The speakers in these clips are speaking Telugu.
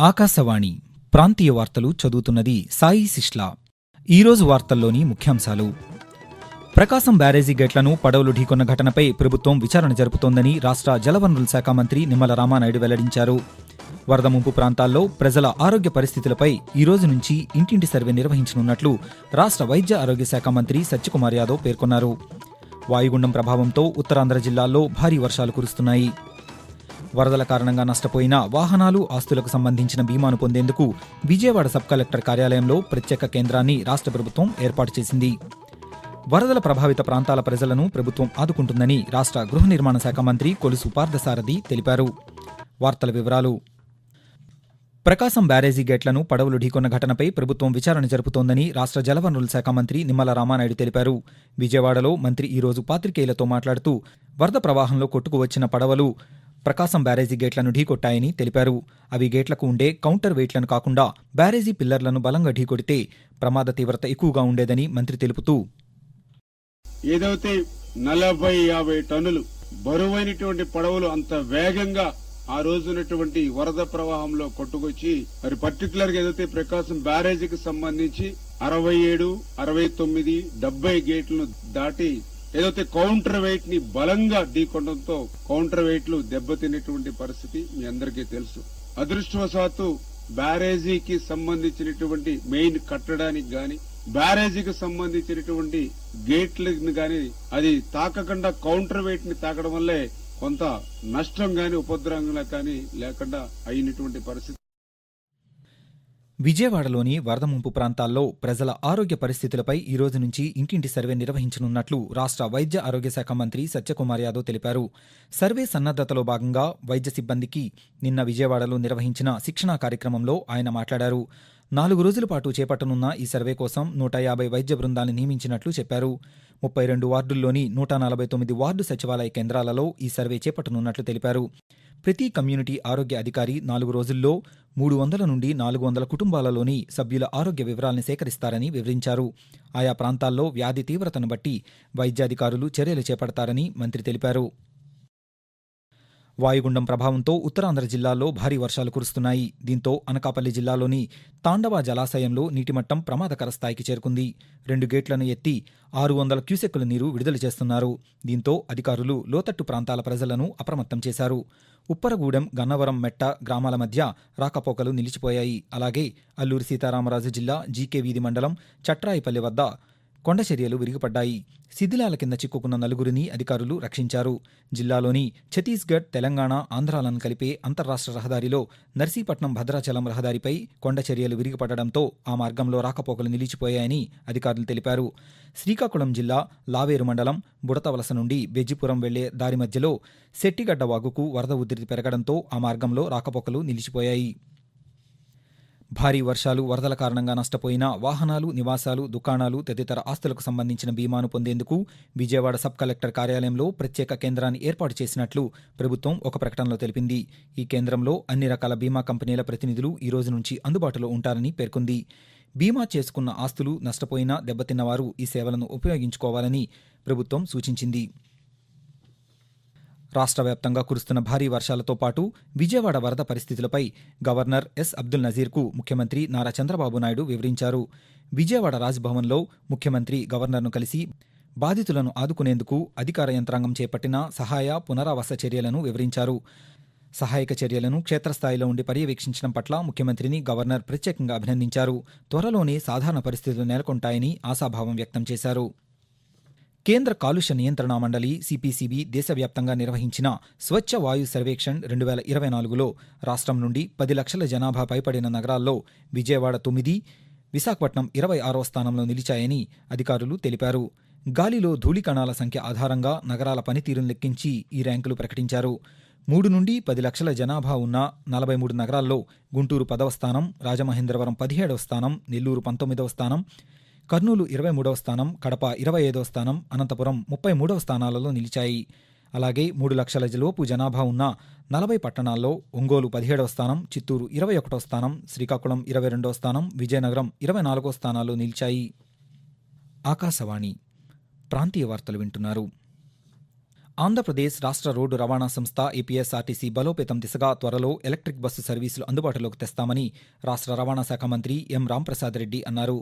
ఆకాశవాణి ప్రాంతీయ వార్తలు చదువుతున్నది సాయి సిష్లా. ఈరోజు వార్తల్లోని ముఖ్యాంశాలు. ప్రకాశం బ్యారేజీ గేట్లను పడవలు ఢీకొన్న ఘటనపై ప్రభుత్వం విచారణ జరుపుతోందని రాష్ట్ర జలవనరుల శాఖ మంత్రి నిమ్మల రామానాయుడు వెల్లడించారు. వరద ముంపు ప్రాంతాల్లో ప్రజల ఆరోగ్య పరిస్థితులపై ఈ రోజు నుంచి ఇంటింటి సర్వే నిర్వహించనున్నట్లు రాష్ట్ర వైద్య ఆరోగ్య శాఖ మంత్రి సత్యకుమార్ యాదవ్ పేర్కొన్నారు. వాయుగుండం ప్రభావంతో ఉత్తరాంధ్ర జిల్లాల్లో భారీ వర్షాలు కురుస్తున్నాయి. వరదల కారణంగా నష్టపోయిన వాహనాలు ఆస్తులకు సంబంధించిన బీమాను పొందేందుకు విజయవాడ సబ్ కలెక్టర్ కార్యాలయంలో ప్రత్యేక కేంద్రాన్ని రాష్ట్ర ప్రభుత్వం ఏర్పాటు చేసింది. వరదల ప్రభావిత ప్రాంతాల ప్రజలను ప్రభుత్వం ఆదుకుంటుందని రాష్ట్ర గృహ నిర్మాణ శాఖ మంత్రి కొలుసు పార్థసారథి తెలిపారు. వార్తల వివరాలు. ప్రకాశం బ్యారేజీ గేట్లను పడవలు ఢీకొన్న ఘటనపై ప్రభుత్వం విచారణ జరుపుతోందని రాష్ట్ర జలవనరుల శాఖ మంత్రి నిమ్మల రామానాయుడు తెలిపారు. విజయవాడలో మంత్రి ఈరోజు పాత్రికేయులతో మాట్లాడుతూ వరద ప్రవాహంలో కొట్టుకువచ్చిన పడవలు ప్రకాశం బ్యారేజీ గేట్లను ఢీకొట్టాయని తెలిపారు. అవి గేట్లకు ఉండే కౌంటర్ వెయిట్లను కాకుండా బ్యారేజీ పిల్లర్లను బలంగా ఢీకొడితే ప్రమాద తీవ్రత ఎక్కువగా ఉండేదని మంత్రి తెలుపుతూ ఏదైతే నలభై యాభై టన్నులు బరువైనటువంటి పడవలు అంత వేగంగా ఆ రోజునటువంటి వరద ప్రవాహంలో కొట్టుకొచ్చి మరి పర్టికులర్గా ఏదైతే ప్రకాశం బ్యారేజీకి సంబంధించి అరవై ఏడు అరవై తొమ్మిది డెబ్బై గేట్లను దాటి ఏదైతే కౌంటర్ వెయిట్ని బలంగా ఢీకొనడంతో కౌంటర్ వెయిట్లు దెబ్బతినేటువంటి పరిస్థితి మీ అందరికీ తెలుసు. అదృష్టవశాత్తు బ్యారేజీకి సంబంధించినటువంటి మెయిన్ కట్టడానికి గాని బ్యారేజీకి సంబంధించినటువంటి గేట్లను గాని అది తాకకుండా కౌంటర్ వెయిట్ని తాకడం వల్లే కొంత నష్టం గాని ఉపద్రవంగా కానీ లేకుండా అయినటువంటి పరిస్థితి. విజయవాడలోని వరద ముంపు ప్రాంతాల్లో ప్రజల ఆరోగ్య పరిస్థితులపై ఈ రోజు నుంచి ఇంటింటి సర్వే నిర్వహించనున్నట్లు రాష్ట్ర వైద్య ఆరోగ్య శాఖ మంత్రి సత్యకుమార్ యాదవ్ తెలిపారు. సర్వే సన్నద్ధతలో భాగంగా వైద్య సిబ్బందికి నిన్న విజయవాడలో నిర్వహించిన శిక్షణా కార్యక్రమంలో ఆయన మాట్లాడారు. నాలుగు రోజుల పాటు చేపట్టనున్న ఈ సర్వే కోసం నూట యాభై వైద్య బృందాన్ని నియమించినట్లు చెప్పారు. ముప్పై రెండు వార్డుల్లోని నూట నలభై తొమ్మిది వార్డు సచివాలయ కేంద్రాలలో ఈ సర్వే చేపట్టనున్నట్లు తెలిపారు. ప్రతి కమ్యూనిటీ ఆరోగ్య అధికారి నాలుగు రోజుల్లో మూడు వందల నుండి నాలుగు వందల కుటుంబాలలోని సభ్యుల ఆరోగ్య వివరాల్ని సేకరిస్తారని వివరించారు. ఆయా ప్రాంతాల్లో వ్యాధి తీవ్రతను బట్టి వైద్యాధికారులు చర్యలు చేపడతారని మంత్రి తెలిపారు. వాయుగుండం ప్రభావంతో ఉత్తరాంధ్ర జిల్లాలో భారీ వర్షాలు కురుస్తున్నాయి. దీంతో అనకాపల్లి జిల్లాలోని తాండవ జలాశయంలో నీటిమట్టం ప్రమాదకర స్థాయికి చేరుకుంది. రెండు గేట్లను ఎత్తి ఆరు వందల క్యూసెక్కుల నీరు విడుదల చేస్తున్నారు. దీంతో అధికారులు లోతట్టు ప్రాంతాల ప్రజలను అప్రమత్తం చేశారు. ఉప్పరగూడెం గన్నవరం మెట్ట గ్రామాల మధ్య రాకపోకలు నిలిచిపోయాయి. అలాగే అల్లూరి సీతారామరాజు జిల్లా జీకే వీధి మండలం చట్రాయిపల్లి వద్ద కొండ చర్యలు విరిగిపడ్డాయి. శిథిలాల కింద చిక్కుకున్న నలుగురిని అధికారులు రక్షించారు. జిల్లాలోని ఛత్తీస్గఢ్ తెలంగాణ ఆంధ్రాలను కలిపే అంతర్రాష్ట్ర రహదారిలో నర్సీపట్నం భద్రాచలం రహదారిపై కొండ చర్యలు విరిగిపడడంతో ఆ మార్గంలో రాకపోకలు నిలిచిపోయాయని అధికారులు తెలిపారు. శ్రీకాకుళం జిల్లా లావేరు మండలం బుడతవలస నుండి బెజ్జిపురం వెళ్ళే దారి మధ్యలో శెట్టిగడ్డ వాగుకు వరద ఉధృతి పెరగడంతో ఆ మార్గంలో రాకపోకలు నిలిచిపోయాయి. భారీ వర్షాలు వరదల కారణంగా నష్టపోయిన వాహనాలు నివాసాలు దుకాణాలు తదితర ఆస్తులకు సంబంధించిన బీమాను పొందేందుకు విజయవాడ సబ్ కలెక్టర్ కార్యాలయంలో ప్రత్యేక కేంద్రాన్ని ఏర్పాటు చేసినట్లు ప్రభుత్వం ఒక ప్రకటనలో తెలిపింది. ఈ కేంద్రంలో అన్ని రకాల బీమా కంపెనీల ప్రతినిధులు ఈ రోజు నుంచి అందుబాటులో ఉంటారని పేర్కొంది. బీమా చేసుకున్న ఆస్తులు నష్టపోయినా దెబ్బతిన్నవారు ఈ సేవలను ఉపయోగించుకోవాలని ప్రభుత్వం సూచించింది. రాష్ట్ర వ్యాప్తంగా కురుస్తున్న భారీ వర్షాలతో పాటు విజయవాడ వరద పరిస్థితులపై గవర్నర్ ఎస్. అబ్దుల్ నజీర్కు ముఖ్యమంత్రి నారా చంద్రబాబు నాయుడు వివరించారు. విజయవాడ రాజ్భవన్లో ముఖ్యమంత్రి గవర్నర్ను కలిసి బాధితులను ఆదుకునేందుకు అధికార యంత్రాంగం చేపట్టిన సహాయ పునరావాస చర్యలను వివరించారు. సహాయక చర్యలను క్షేత్రస్థాయిలో ఉండి పర్యవేక్షించడం పట్ల ముఖ్యమంత్రిని గవర్నర్ ప్రత్యేకంగా అభినందించారు. త్వరలోనే సాధారణ పరిస్థితులు నెలకొంటాయని ఆశాభావం వ్యక్తం చేశారు. కేంద్ర కాలుష్య నియంత్రణ మండలి సిపిసిబి దేశవ్యాప్తంగా నిర్వహించిన స్వచ్ఛ వాయు సర్వేక్షణ్ రెండు వేల ఇరవై నాలుగులో రాష్ట్రం నుండి పది లక్షల జనాభా పైపడిన నగరాల్లో విజయవాడ తొమ్మిది విశాఖపట్నం ఇరవై ఆరో స్థానంలో నిలిచాయని అధికారులు తెలిపారు. గాలిలో ధూళికణాల సంఖ్య ఆధారంగా నగరాల పనితీరును లెక్కించి ఈ ర్యాంకులు ప్రకటించారు. మూడు నుండి పది లక్షల జనాభా ఉన్న నలభై మూడు నగరాల్లో గుంటూరు పదవ స్థానం రాజమహేంద్రవరం పదిహేడవ స్థానం నెల్లూరు పంతొమ్మిదవ స్థానం కర్నూలు ఇరవై మూడవ స్థానం కడప ఇరవై ఐదవ స్థానం అనంతపురం ముప్పై మూడవ స్థానాలలో నిలిచాయి. అలాగే మూడు లక్షల లోపు జనాభా ఉన్న నలభై పట్టణాల్లో ఒంగోలు పదిహేడవ స్థానం చిత్తూరు ఇరవై ఒకటో స్థానం శ్రీకాకుళం ఇరవై రెండవ స్థానం విజయనగరం ఇరవై నాలుగో స్థానాల్లో నిలిచాయి. ఆకాశవాణి ప్రాంతీయ వార్తలు వింటున్నారు. ఆంధ్రప్రదేశ్ రాష్ట్ర రోడ్డు రవాణా సంస్థ ఏపీఎస్ఆర్టీసీ బలోపేతం దిశగా త్వరలో ఎలక్ట్రిక్ బస్సు సర్వీసులు అందుబాటులోకి తెస్తామని రాష్ట్ర రవాణా శాఖ మంత్రి ఎం రాంప్రసాద్ రెడ్డి అన్నారు.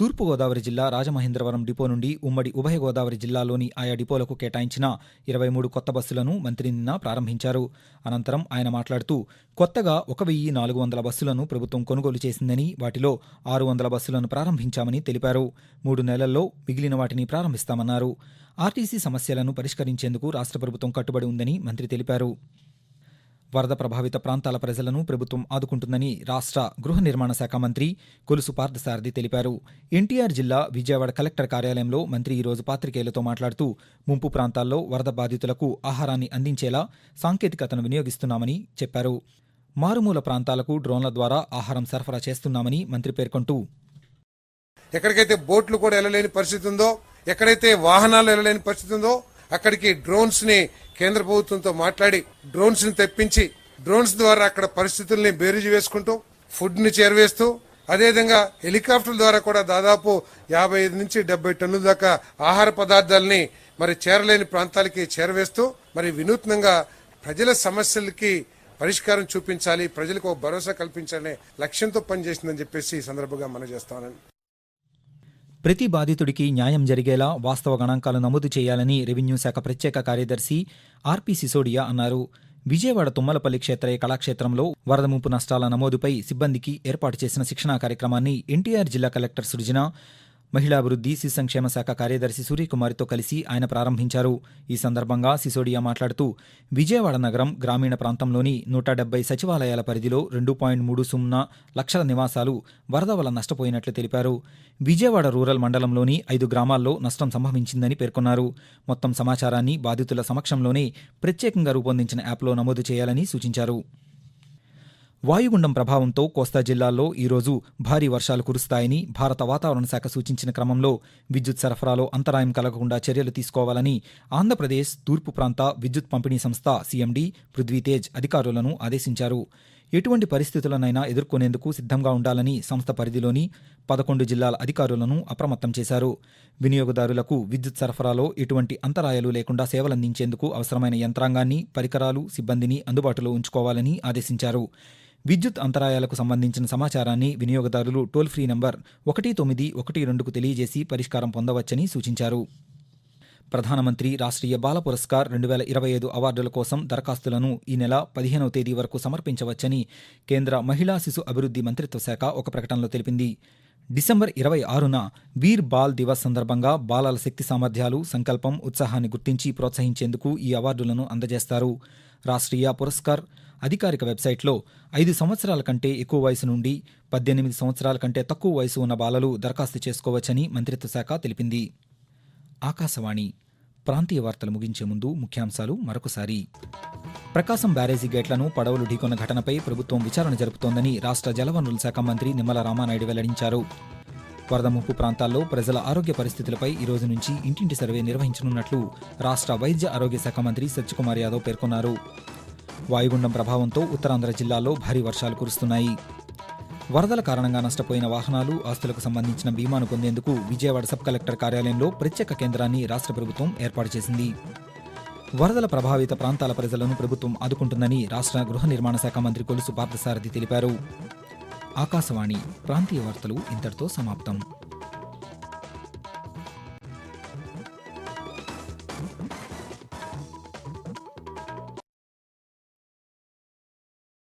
తూర్పుగోదావరి జిల్లా రాజమహేంద్రవరం డిపో నుండి ఉమ్మడి ఉభయ గోదావరి జిల్లాలోని ఆయా డిపోలకు కేటాయించిన ఇరవై మూడు కొత్త బస్సులను మంత్రి నిన్న ప్రారంభించారు. అనంతరం ఆయన మాట్లాడుతూ కొత్తగా ఒక వెయ్యి నాలుగు వందల బస్సులను ప్రభుత్వం కొనుగోలు చేసిందని వాటిలో ఆరు వందల బస్సులను ప్రారంభించామని తెలిపారు. మూడు నెలల్లో మిగిలిన వాటిని ప్రారంభిస్తామన్నారు. ఆర్టీసీ సమస్యలను పరిష్కరించేందుకు రాష్ట్ర ప్రభుత్వం కట్టుబడి ఉందని మంత్రి తెలిపారు. వరద ప్రభావిత ప్రాంతాల ప్రజలను ప్రభుత్వం ఆదుకుంటుందని రాష్ట్ర గృహ నిర్మాణ శాఖ మంత్రి కొలుసు పార్థసారథి తెలిపారు. ఎన్టీఆర్ జిల్లా విజయవాడ కలెక్టర్ కార్యాలయంలో మంత్రి ఈరోజు పాత్రికేయులతో మాట్లాడుతూ ముంపు ప్రాంతాల్లో వరద బాధితులకు ఆహారాన్ని అందించేలా సాంకేతికతను వినియోగిస్తున్నామని చెప్పారు. మారుమూల ప్రాంతాలకు డ్రోన్ల ద్వారా ఆహారం సరఫరా చేస్తున్నామని మంత్రి పేర్కొంటూ ఎక్కడికైతే బోట్లు కూడా వెళ్ళలేని పరిస్థితి ఉందో ఎక్కడైతే వాహనాలు వెళ్ళలేని పరిస్థితి ఉందో అక్కడికి డ్రోన్స్ని కేంద్ర ప్రభుత్వంతో మాట్లాడి డ్రోన్స్ని తెప్పించి డ్రోన్స్ ద్వారా అక్కడ పరిస్థితుల్ని బేరీజు వేసుకుంటూ ఫుడ్ని చేరవేస్తూ అదేవిధంగా హెలికాప్టర్ల ద్వారా కూడా దాదాపు యాభై ఐదు నుంచి డెబ్బై టన్నుల దాకా ఆహార పదార్థాలని మరి చేరలేని ప్రాంతాలకి చేరవేస్తూ మరి వినూత్నంగా ప్రజల సమస్యలకి పరిష్కారం చూపించాలి ప్రజలకు ఒక భరోసా కల్పించాలనే లక్ష్యంతో పనిచేసిందని చెప్పేసి ఈ సందర్భంగా మనం చేస్తానండి ప్రతి బాధితుడికి న్యాయం జరిగేలా వాస్తవ గణాంకాలు నమోదు చేయాలని రెవెన్యూ శాఖ ప్రత్యేక కార్యదర్శి ఆర్పి సిసోడియా అన్నారు. విజయవాడ తుమ్మలపల్లి క్షేత్రయ కళాక్షేత్రంలో వరద ముంపు నష్టాల నమోదుపై సిబ్బందికి ఏర్పాటు చేసిన శిక్షణా కార్యక్రమాన్ని ఎన్టీఆర్ జిల్లా కలెక్టర్ సృజన మహిళాభివృద్ధి శిశు సంక్షేమ శాఖ కార్యదర్శి సూర్యకుమారితో కలిసి ఆయన ప్రారంభించారు. ఈ సందర్భంగా సిసోడియా మాట్లాడుతూ విజయవాడ నగరం గ్రామీణ ప్రాంతంలోని నూట డెబ్బై సచివాలయాల పరిధిలో రెండు పాయింట్ మూడు సున్నా లక్షల నివాసాలు వరద వల్ల నష్టపోయినట్లు తెలిపారు. విజయవాడ రూరల్ మండలంలోని ఐదు గ్రామాల్లో నష్టం సంభవించిందని పేర్కొన్నారు. మొత్తం సమాచారాన్ని బాధితుల సమక్షంలోనే ప్రత్యేకంగా రూపొందించిన యాప్లో నమోదు చేయాలని సూచించారు. వాయుగుండం ప్రభావంతో కోస్తా జిల్లాల్లో ఈరోజు భారీ వర్షాలు కురుస్తాయని భారత వాతావరణ శాఖ సూచించిన క్రమంలో విద్యుత్ సరఫరాలో అంతరాయం కలగకుండా చర్యలు తీసుకోవాలని ఆంధ్రప్రదేశ్ తూర్పు ప్రాంత విద్యుత్ పంపిణీ సంస్థ సీఎండీ పృథ్వీతేజ్ అధికారులను ఆదేశించారు. ఎటువంటి పరిస్థితులనైనా ఎదుర్కొనేందుకు సిద్ధంగా ఉండాలని సంస్థ పరిధిలోని పదకొండు జిల్లాల అధికారులను అప్రమత్తం చేశారు. వినియోగదారులకు విద్యుత్ సరఫరాలో ఎటువంటి అంతరాయాలు లేకుండా సేవలందించేందుకు అవసరమైన యంత్రాంగాన్ని పరికరాలు సిబ్బందిని అందుబాటులో ఉంచుకోవాలని ఆదేశించారు. విద్యుత్ అంతరాయాలకు సంబంధించిన సమాచారాన్ని వినియోగదారులు టోల్ ఫ్రీ నంబర్ ఒకటి తొమ్మిది ఒకటి రెండుకు తెలియజేసి పరిష్కారం పొందవచ్చని సూచించారు. ప్రధానమంత్రి రాష్ట్రీయ బాల పురస్కార్ రెండు వేల ఇరవై ఐదు అవార్డుల కోసం దరఖాస్తులను ఈ నెల పదిహేనవ తేదీ వరకు సమర్పించవచ్చని కేంద్ర మహిళా శిశు అభివృద్ధి మంత్రిత్వ శాఖ ఒక ప్రకటనలో తెలిపింది. డిసెంబర్ ఇరవై ఆరున వీర్ బాల్ దివస్ సందర్భంగా బాలల శక్తి సామర్థ్యాలు సంకల్పం ఉత్సాహాన్ని గుర్తించి ప్రోత్సహించేందుకు ఈ అవార్డులను అందజేస్తారు. రాష్ట్రీయ పురస్కార్ అధికారిక వెబ్సైట్లో ఐదు సంవత్సరాల కంటే ఎక్కువ వయసు నుండి పద్దెనిమిది సంవత్సరాల కంటే తక్కువ వయసు ఉన్న బాలలు దరఖాస్తు చేసుకోవచ్చని మంత్రిత్వ శాఖ తెలిపింది. ఆకాశవాణి ప్రాంతీయ వార్తలు ముగించే ముందు ముఖ్యాంశాలు మరొకసారి. ప్రకాశం బ్యారేజీ గేట్లను పడవలు ఢీకొన్న ఘటనపై ప్రభుత్వం విచారణ జరుపుతోందని రాష్ట్ర జలవనరుల శాఖ మంత్రి నిమ్మల రామానాయుడు వెల్లడించారు. వరద ముప్పు ప్రాంతాల్లో ప్రజల ఆరోగ్య పరిస్థితులపై ఈ రోజు నుంచి ఇంటింటి సర్వే నిర్వహించనున్నట్లు రాష్ట్ర వైద్య ఆరోగ్య శాఖ మంత్రి సత్యకుమార్ యాదవ్ పేర్కొన్నారు. వాయుగుండం ప్రభావంతో ఉత్తరాంధ్ర జిల్లాలో భారీ వర్షాలు కురుస్తున్నాయి. వరదల కారణంగా నష్టపోయిన వాహనాలు ఆస్తులకు సంబంధించిన బీమాను పొందేందుకు విజయవాడ సబ్ కలెక్టర్ కార్యాలయంలో ప్రత్యేక కేంద్రాన్ని రాష్ట్ర ప్రభుత్వం ఏర్పాటు చేసింది. వరదల ప్రభావిత ప్రాంతాల ప్రజలను ప్రభుత్వం ఆదుకుంటుందని రాష్ట్ర గృహ నిర్మాణ శాఖ మంత్రి కొలుసు పార్థసారథి తెలిపారు. ఆకాశవాణి ప్రాంతీయ వార్తలు ఇంతటితో సమాప్తం.